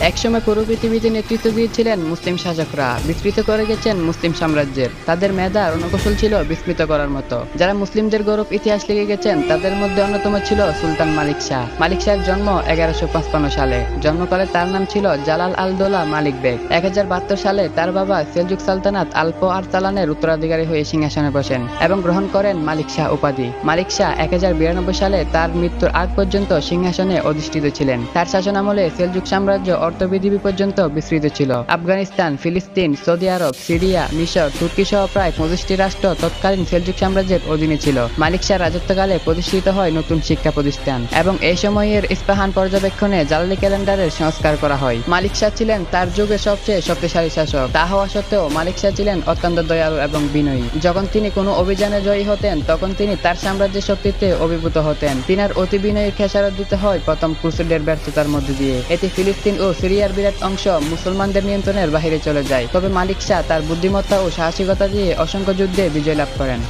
একসময় পুরো পৃথিবীতে নেতৃত্ব দিয়েছিলেন মুসলিম শাসকরা। বিস্তৃত করে গেছেন মুসলিম সাম্রাজ্যের। তাদের মেধা রণকৌশল ছিল বিস্মৃত করার মতো। যারা মুসলিমদের গৌরব ইতিহাস লিখে গেছেন, তাদের মধ্যে অন্যতম ছিল সুলতান মালিক শাহ। মালিক শাহের জন্ম এগারোশো পাঁচপান্ন সালে। জন্মকালে তার নাম ছিল জালাল আল দোলা মালিক বেগ। এক হাজার বাহাত্তর সালে তার বাবা সেলজুক সালতানাত আলপ আর তালানের উত্তরাধিকারী হয়ে সিংহাসনে বসেন এবং গ্রহণ করেন মালিক শাহ উপাধি। মালিক শাহ এক হাজার বিরানব্বই সালে তার মৃত্যুর আগ পর্যন্ত সিংহাসনে অধিষ্ঠিত ছিলেন। তার শাসন আমলে সেলজুক সাম্রাজ্য অর্থবিধি পর্যন্ত বিস্তৃত ছিল। আফগানিস্তান, ফিলিস্তিন, সৌদি আরব, সিরিয়া, মিশর, তুর্কি সহ প্রায় পঁচিশটি রাষ্ট্র তৎকালীন সেলজুক সাম্রাজ্যের অধীনে ছিল। মালিক শাহ রাজত্বকালে প্রতিষ্ঠিত হয় নতুন শিক্ষা প্রতিষ্ঠান এবং এই সময়ের ইস্পাহান পর্যবেক্ষণে জালালি ক্যালেন্ডারের সংস্কার করা হয়। মালিক শাহ ছিলেন তার যুগে সবচেয়ে শক্তিশালী শাসক। তা হওয়া সত্ত্বেও মালিক শাহ ছিলেন অত্যন্ত দয়ালু এবং বিনয়ী। যখন তিনি কোনো অভিযানে জয়ী হতেন, তখন তিনি তার সাম্রাজ্যের শক্তিতে অভিভূত হতেন। তিনার অতি বিনয়ী খেসারত দিতে হয় প্রথম ক্রুসেডের ব্যর্থতার মধ্যে দিয়ে। এটি ফিলিস্তিন ও সিরিয়ার বিরাট অংশ মুসলমানদের নিয়ন্ত্রণের বাহিরে চলে যায়। তবে মালিক শাহ তার বুদ্ধিমত্তা ও সাহসিকতা দিয়ে অসংখ্য যুদ্ধে বিজয় লাভ করেন।